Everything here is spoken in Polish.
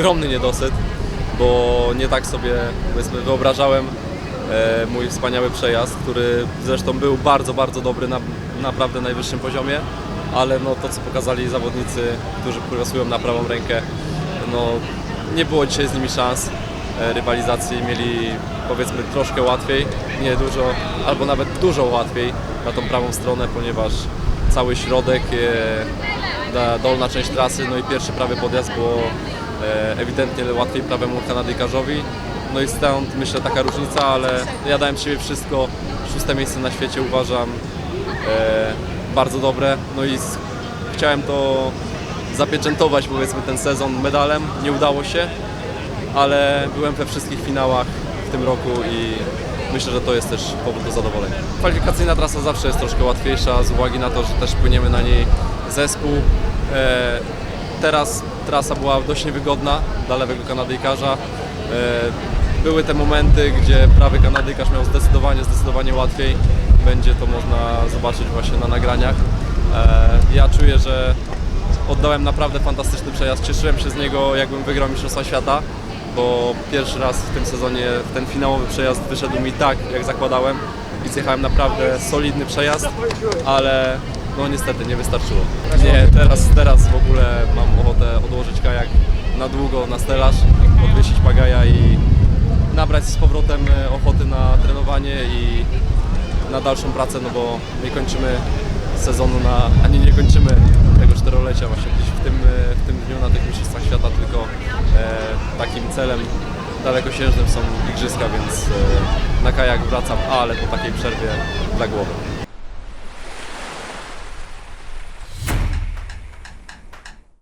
ogromny niedosyt, bo nie tak sobie powiedzmy wyobrażałem e, mój wspaniały przejazd, który zresztą był bardzo, bardzo dobry na naprawdę najwyższym poziomie, ale no to co pokazali zawodnicy, którzy progresują na prawą rękę, no nie było dzisiaj z nimi szans. E, rywalizacji, mieli powiedzmy troszkę łatwiej, nie dużo, albo nawet dużo łatwiej na tą prawą stronę, ponieważ cały środek, e, dolna część trasy, no i pierwszy prawy podjazd było ewidentnie łatwiej prawemu Kanadykarzowi. No i stąd myślę taka różnica, ale ja dałem siebie wszystko. Szóste miejsce na świecie uważam e, bardzo dobre. No i chciałem to zapieczętować powiedzmy ten sezon medalem. Nie udało się, ale byłem we wszystkich finałach w tym roku i myślę, że to jest też powód do zadowolenia. Kwalifikacyjna trasa zawsze jest troszkę łatwiejsza z uwagi na to, że też płyniemy na niej zespół. Teraz trasa była dość niewygodna dla lewego Kanadyjkarza. E, były te momenty, gdzie prawy Kanadyjkarz miał zdecydowanie, zdecydowanie łatwiej. Będzie to można zobaczyć właśnie na nagraniach. E, ja czuję, że oddałem naprawdę fantastyczny przejazd. Cieszyłem się z niego, jakbym wygrał Mistrzostwa Świata, bo pierwszy raz w tym sezonie ten finałowy przejazd wyszedł mi tak, jak zakładałem i zjechałem naprawdę solidny przejazd, ale no niestety nie wystarczyło. Nie, teraz, teraz w ogóle mam ochotę odłożyć kajak na długo na stelaż, odwiesić pagaja i nabrać z powrotem e, ochoty na trenowanie i na dalszą pracę, no bo nie kończymy sezonu na, ani nie kończymy tego czterolecia właśnie gdzieś w tym, e, w tym dniu na tych mistrzostwach świata, tylko e, takim celem dalekosiężnym są igrzyska, więc e, na kajak wracam, ale po takiej przerwie dla głowy.